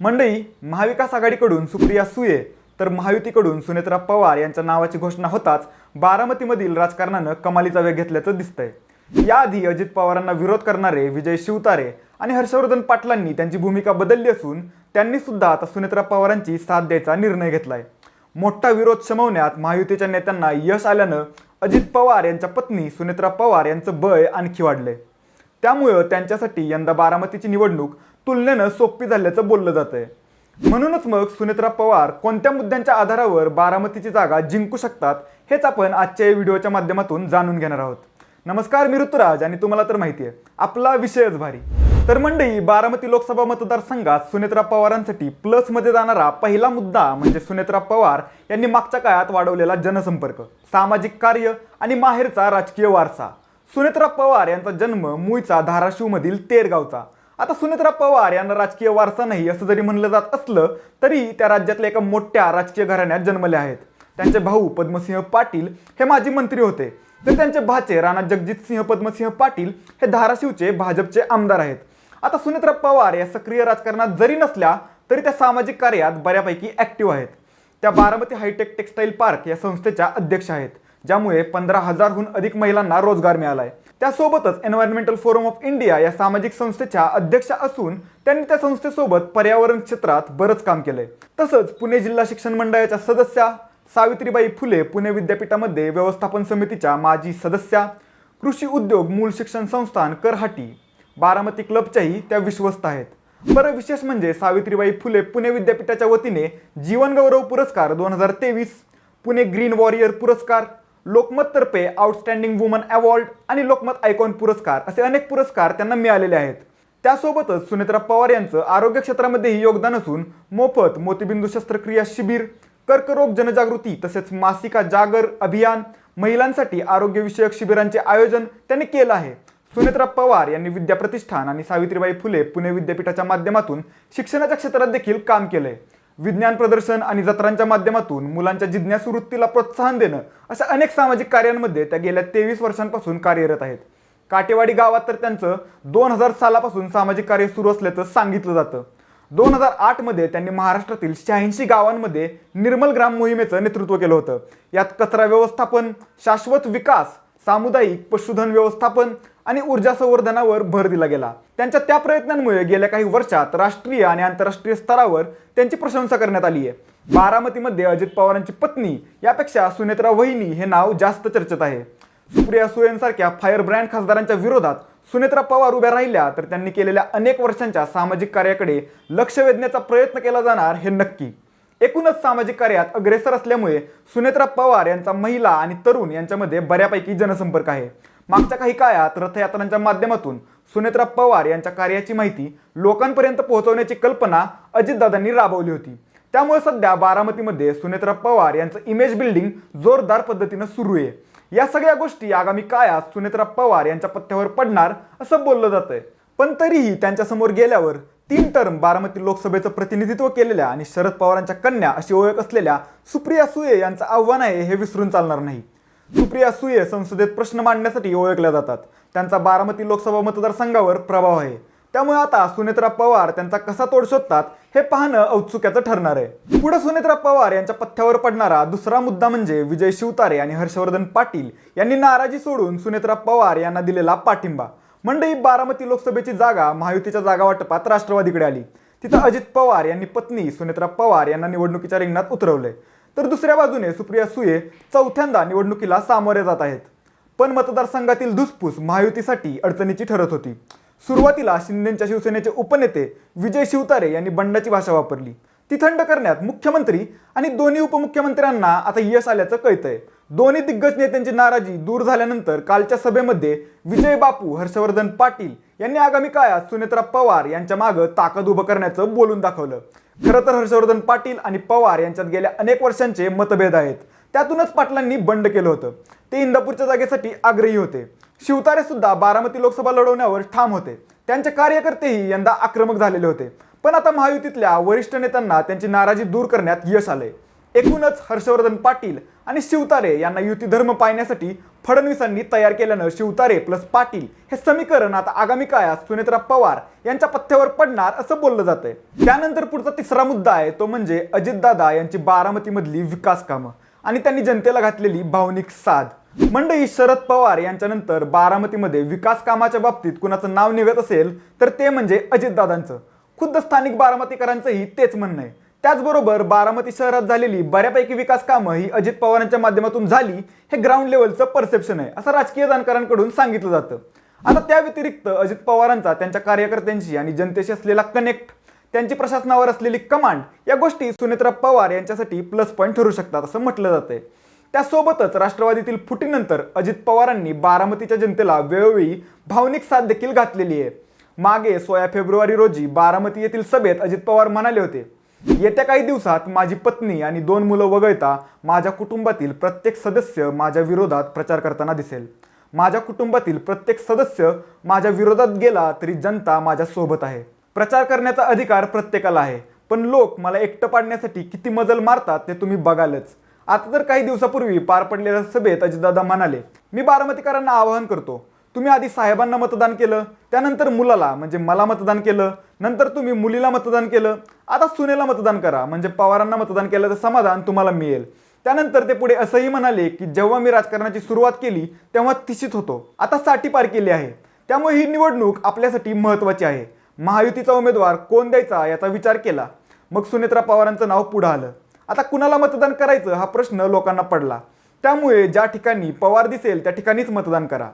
मंडई महाविकास आघाडीकडून सुप्रिया सुये तर महायुतीकडून सुनेत्रा पवार यांच्या नावाची घोषणा होताच बारामतीमधील राजकारणानं कमालीचा वेग घेतल्याचं दिसतंय. याआधी अजित पवारांना विरोध करणारे विजय शिवतारे आणि हर्षवर्धन पाटलांनी त्यांची भूमिका बदलली असून त्यांनी सुद्धा आता सुनेत्रा पवारांची साथ द्यायचा निर्णय घेतलाय. मोठा विरोध शमवण्यात महायुतीच्या नेत्यांना यश आल्यानं अजित पवार यांच्या पत्नी सुनेत्रा पवार यांचं बळ आणखी वाढलंय. त्यामुळं त्यांच्यासाठी यंदा बारामतीची निवडणूक तुलनेनं सोपी झाल्याचं बोललं जातंय. म्हणूनच मग सुनेत्रा पवार कोणत्या मुद्द्यांच्या आधारावर बारामतीची जागा जिंकू शकतात हेच आपण आजच्या या व्हिडिओच्या माध्यमातून जाणून घेणार आहोत. नमस्कार मी ऋतुराज आणि तुम्हाला तर माहिती आहे आपला विषयच भारी. तर मंडई बारामती लोकसभा मतदारसंघात सुनेत्रा पवारांसाठी प्लसमध्ये जाणारा पहिला मुद्दा म्हणजे सुनेत्रा पवार यांनी मागच्या काळात वाढवलेला जनसंपर्क सामाजिक कार्य आणि माहेरचा राजकीय वारसा. सुनेत्रा पवार यांचा जन्म मुईचा धाराशिवमधील तेरगावचा. आता सुनेत्रा पवार यांना राजकीय वारसा नाही असं जरी म्हणलं जात असलं तरी त्या राज्यातल्या एका मोठ्या राजकीय घराण्यात जन्मले आहेत. त्यांचे भाऊ पद्मसिंह पाटील हे माजी मंत्री होते. तर त्यांचे भाचे राणा जगजितसिंह पद्मसिंह पाटील हे धाराशिवचे भाजपचे आमदार आहेत. आता सुनेत्रा पवार या सक्रिय राजकारणात जरी नसल्या तरी त्या सामाजिक कार्यात बऱ्यापैकी ॲक्टिव्ह आहेत. त्या बारामती हायटेक टेक्सटाईल पार्क या संस्थेच्या अध्यक्ष आहेत. ज्यामुळे पंधरा हजारहून अधिक महिलांना रोजगार मिळालाय. त्यासोबतच एन्व्हायरमेंटल फोरम ऑफ इंडिया या सामाजिक संस्थेच्या अध्यक्षा असून त्यांनी त्या संस्थेसोबत पर्यावरण क्षेत्रात बरंच काम केलंय. तसंच पुणे जिल्हा शिक्षण मंडळाच्या सदस्या सावित्रीबाई फुले पुणे विद्यापीठामध्ये व्यवस्थापन समितीच्या माजी सदस्या कृषी उद्योग मूल शिक्षण संस्थान करहाटी बारामती क्लबच्याही त्या विश्वस्त आहेत. बरं विशेष म्हणजे सावित्रीबाई फुले पुणे विद्यापीठाच्या वतीने जीवनगौरव पुरस्कार दोन हजार तेवीस पुणे ग्रीन वॉरियर पुरस्कार लोकमत तर्फे आउटस्टँडिंग वुमन अवॉर्ड आणि लोकमत आयकॉन पुरस्कार असे अनेक पुरस्कार त्यांना मिळालेले आहेत. त्यासोबतच सुनेत्रा पवार यांचं आरोग्य क्षेत्रामध्येही योगदान असून मोफत मोतीबिंदू शस्त्रक्रिया शिबिर कर्करोग जनजागृती तसेच मासिका जागर अभियान महिलांसाठी आरोग्यविषयक शिबिरांचे आयोजन त्यांनी केलं आहे. सुनेत्रा पवार यांनी विद्याप्रतिष्ठान आणि सावित्रीबाई फुले पुणे विद्यापीठाच्या माध्यमातून शिक्षणाच्या क्षेत्रात देखील काम केलंय. विज्ञान प्रदर्शन आणि जत्रांच्या माध्यमातून मुलांच्या जिज्ञासू वृत्तीला प्रोत्साहन देणं अशा अनेक सामाजिक कार्यांमध्ये त्या गेल्या तेवीस वर्षांपासून कार्यरत आहेत. काटेवाडी गावात तर त्यांचं दोन हजार सालापासून सामाजिक कार्य सुरू असल्याचं सांगितलं जातं. दोन हजार आठमध्ये त्यांनी महाराष्ट्रातील शहाऐंशी गावांमध्ये निर्मल ग्राम मोहिमेचं नेतृत्व केलं होतं. यात कचरा व्यवस्थापन शाश्वत विकास सामुदायिक पशुधन व्यवस्थापन आणि ऊर्जा संवर्धनावर भर दिला गेला. त्यांच्या त्या प्रयत्नांमुळे गेल्या काही वर्षात राष्ट्रीय आणि आंतरराष्ट्रीय स्तरावर त्यांची प्रशंसा करण्यात आली आहे. बारामतीमध्ये अजित पवारांची पत्नी यापेक्षा सुनेत्रा वहिनी हे नाव जास्त चर्चेत आहे. सुप्रिया सुळेंसारख्या फायर ब्रँड खासदारांच्या विरोधात सुनेत्रा पवार उभ्या राहिल्या तर त्यांनी केलेल्या अनेक वर्षांच्या सामाजिक कार्याकडे लक्ष वेधण्याचा प्रयत्न केला जाणार हे नक्की. एकूणच सामाजिक कार्यात अग्रेसर असल्यामुळे सुनेत्रा पवार यांचा महिला आणि तरुण यांच्यामध्ये बऱ्यापैकी जनसंपर्क आहे. मागच्या काही काळात रथयात्रांच्या माध्यमातून सुनेत्रा पवार यांच्या कार्याची माहिती लोकांपर्यंत पोहोचवण्याची कल्पना अजितदादांनी राबवली होती. त्यामुळे सध्या बारामतीमध्ये सुनेत्रा पवार यांचं इमेज बिल्डिंग जोरदार पद्धतीनं सुरू आहे. या सगळ्या गोष्टी आगामी काळात सुनेत्रा पवार यांच्या पत्त्यावर पडणार असं बोललं जातंय. पण तरीही त्यांच्यासमोर गेल्यावर तीन टर्म बारामती लोकसभेचं प्रतिनिधित्व केलेल्या आणि शरद पवारांच्या कन्या अशी ओळख असलेल्या सुप्रिया सुये यांचं आव्हान आहे हे विसरून चालणार नाही. सुप्रिया सुये संसदेत प्रश्न मांडण्यासाठी ओळखल्या जातात. त्यांचा बारामती लोकसभा मतदारसंघावर प्रभाव आहे. त्यामुळे आता सुनेत्रा पवार त्यांचा कसा तोड शोधतात हे पाहणं औत्सुक्याचं ठरणार आहे. पुढे सुनेत्रा पवार यांच्या पथ्यावर पडणारा दुसरा मुद्दा म्हणजे विजय शिवतारे आणि हर्षवर्धन पाटील यांनी नाराजी सोडून सुनेत्रा पवार यांना दिलेला पाठिंबा. मंडई बारामती लोकसभेची जागा महायुतीच्या जागा वाटपात राष्ट्रवादीकडे आली. तिथं अजित पवार यांनी पत्नी सुनेत्रा पवार यांना निवडणुकीच्या रिंगणात उतरवलंय. तर दुसऱ्या बाजूने सुप्रिया सुये चौथ्यांदा निवडणुकीला सामोरे जात आहेत. पण मतदारसंघातील धुसफूस महायुतीसाठी अडचणीची ठरत होती. सुरुवातीला शिंदेच्या शिवसेनेचे उपनेते विजय शिवतारे यांनी बंडाची भाषा वापरली. ती थंड करण्यात मुख्यमंत्री आणि दोन्ही उपमुख्यमंत्र्यांना आता यश आल्याचं कळतंय. दोन्ही दिग्गज नेत्यांची नाराजी दूर झाल्यानंतर कालच्या सभेमध्ये विजय बापू हर्षवर्धन पाटील यांनी आगामी काळात सुनेत्रा पवार यांच्या मागं ताकद उभं करण्याचं बोलून दाखवलं. खरं तर हर्षवर्धन पाटील आणि पवार यांच्यात गेल्या अनेक वर्षांचे मतभेद आहेत. त्यातूनच पाटलांनी बंड केलं होतं. ते इंदापूरच्या जागेसाठी आग्रही होते. शिवतारे सुद्धा बारामती लोकसभा लढवण्यावर ठाम होते. त्यांचे कार्यकर्तेही यंदा आक्रमक झालेले होते. पण आता महायुतीतल्या वरिष्ठ नेत्यांना त्यांची नाराजी दूर करण्यात यश आलंय. एकूणच हर्षवर्धन पाटील आणि शिवतारे यांना युती धर्म पाळण्यासाठी फडणवीसांनी तयार केल्यानं शिवतारे प्लस पाटील हे समीकरण आता आगामी काळात सुनेत्रा पवार यांच्या पथ्यावर पडणार असं बोललं जातंय. त्यानंतर पुढचा तिसरा मुद्दा आहे तो म्हणजे अजितदादा यांची बारामतीमधली विकास कामं आणि त्यांनी जनतेला घातलेली भावनिक साध. मंडळी शरद पवार यांच्यानंतर बारामतीमध्ये विकास कामाच्या बाबतीत कुणाचं नाव निघत असेल तर ते म्हणजे अजितदादांचं. खुद्द स्थानिक बारामतीकरांचंही तेच म्हणणं आहे. त्याचबरोबर बारामती शहरात झालेली बऱ्यापैकी विकास कामं ही अजित पवारांच्या माध्यमातून झाली हे ग्राउंड लेवलचं परसेप्शन आहे असं राजकीय जाणकारांकडून सांगितलं जातं. आता त्या व्यतिरिक्त अजित पवारांचा त्यांच्या कार्यकर्त्यांशी आणि जनतेशी असलेला कनेक्ट त्यांची प्रशासनावर असलेली कमांड या गोष्टी सुनेत्रा पवार यांच्यासाठी प्लस पॉईंट ठरू शकतात असं म्हटलं जातंय. त्यासोबतच राष्ट्रवादीतील फुटीनंतर अजित पवारांनी बारामतीच्या जनतेला वेळोवेळी भावनिक साथ देखील घातलेली आहे. मागे सोळा फेब्रुवारी रोजी बारामती येथील सभेत अजित पवार म्हणाले होते येत्या काही दिवसात माझी पत्नी आणि दोन मुलं वगळता माझ्या कुटुंबातील प्रत्येक सदस्य माझ्या विरोधात प्रचार करताना दिसेल. माझ्या कुटुंबातील प्रत्येक सदस्य माझ्या विरोधात गेला तरी जनता माझ्या सोबत आहे. प्रचार करण्याचा अधिकार प्रत्येकाला आहे. पण लोक मला एकटं पाडण्यासाठी किती मजल मारतात ते तुम्ही बघालच. आता तर काही दिवसापूर्वी पार पडलेल्या सभेत अजितदादा म्हणाले मी बारामतीकरांना आवाहन करतो. तुम्ही आधी साहेबांना मतदान केलं त्यानंतर मुलाला म्हणजे मला मतदान केलं नंतर तुम्ही मुलीला मतदान केलं आता सुनेला मतदान करा म्हणजे पवारांना मतदान केलं तर समाधान तुम्हाला मिळेल. त्यानंतर ते पुढे असंही म्हणाले की जेव्हा मी राजकारणाची सुरुवात केली तेव्हा तिशीत होतो. आता साठी पार केली आहे. त्यामुळे ही निवडणूक आपल्यासाठी महत्त्वाची आहे. महायुतीचा उमेदवार कोण द्यायचा याचा विचार केला. मग सुनेत्रा पवारांचं नाव पुढं आलं. आता कुणाला मतदान करायचं हा प्रश्न लोकांना पडला. त्यामुळे ज्या ठिकाणी पवार दिसेल त्या ठिकाणीच मतदान करा.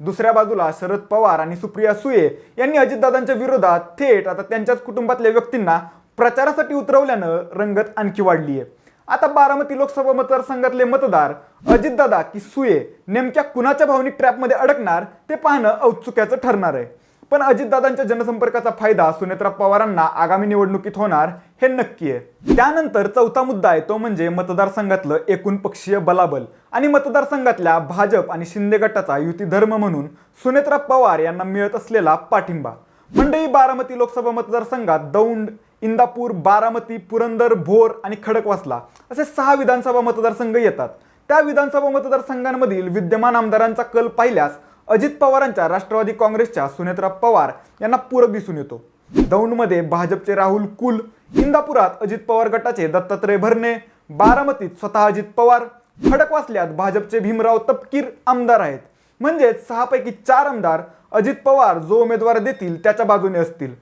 दुसऱ्या बाजूला शरद पवार आणि सुप्रिया सुये यांनी अजितदादांच्या विरोधात थेट आता त्यांच्याच कुटुंबातल्या व्यक्तींना प्रचारासाठी उतरवल्यानं रंगत आणखी वाढली आहे. आता बारामती लोकसभा मतदारसंघातले मतदार अजितदादा की सुये नेमक्या कुणाच्या भावनिक ट्रॅपमध्ये अडकणार ते पाहणं औत्सुक्याचं ठरणार आहे. पण अजितदादांच्या जनसंपर्काचा फायदा सुनेत्रा पवारांना आगामी निवडणुकीत होणार हे नक्की आहे. त्यानंतर चौथा मुद्दा आहे तो म्हणजे मतदारसंघातलं एकूण पक्षीय बलाबल. आणि मतदारसंघातल्या भाजप आणि शिंदे गटाचा युती धर्म म्हणून सुनेत्रा पवार यांना मिळत असलेला पाठिंबा. मंडई बारामती लोकसभा मतदारसंघात दौंड इंदापूर बारामती पुरंदर भोर आणि खडकवासला असे सहा विधानसभा मतदारसंघ येतात. त्या विधानसभा मतदारसंघांमधील विद्यमान आमदारांचा कल पाहिल्यास अजित पवारांच्या राष्ट्रवादी काँग्रेसच्या सुनेत्रा पवार यांना पूरक दिसून येतो. दौंडमध्ये भाजपचे राहुल कुल इंदापुरात अजित पवार गटाचे दत्तात्रय भरणे बारामतीत स्वतः अजित पवार खडकवासल्यात भाजपचे भीमराव तपकीर आमदार आहेत. म्हणजेच सहापैकी चार आमदार अजित पवार जो उमेदवार देतील त्याच्या बाजूने असतील.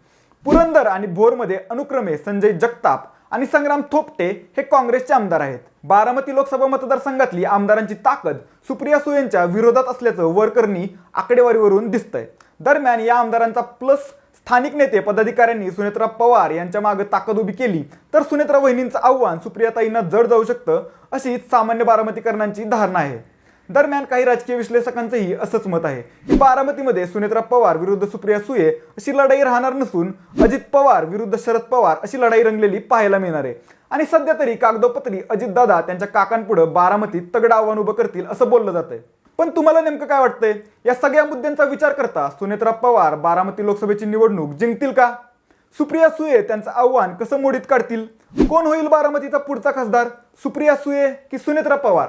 पुरंदर आणि भोरमध्ये अनुक्रमे संजय जगताप आणि संग्राम थोपटे हे काँग्रेसचे आमदार आहेत. बारामती लोकसभा मतदारसंघातली आमदारांची ताकद सुप्रिया सुयेंच्या विरोधात असल्याचं वरकरणी आकडेवारीवरून दिसतंय. दरम्यान या आमदारांचा प्लस स्थानिक नेते पदाधिकाऱ्यांनी सुनेत्रा पवार यांच्या मागे ताकद उभी केली तर सुनेत्रा वहिनींचं आव्हान सुप्रियाताईंना जड जाऊ शकतं अशी सामान्य बारामतीकरणांची धारणा आहे. दरम्यान काही राजकीय विश्लेषकांचंही असंच मत आहे की बारामतीमध्ये सुनेत्रा पवार विरुद्ध सुप्रिया सुये अशी लढाई राहणार नसून अजित पवार विरुद्ध शरद पवार अशी लढाई रंगलेली पाहायला मिळणार आहे. आणि सध्या तरी कागदोपत्री अजितदादा त्यांच्या काकांपुढे बारामतीत तगड आव्हान उभं करतील असं बोललं जातंय. पण तुम्हाला नेमकं काय वाटतंय? या सगळ्या मुद्द्यांचा विचार करता सुनेत्रा पवार बारामती लोकसभेची निवडणूक जिंकतील का? सुप्रिया सुये त्यांचं आव्हान कसं मोडीत काढतील? कोण होईल बारामतीचा पुढचा खासदार? सुप्रिया सुये की सुनेत्रा पवार?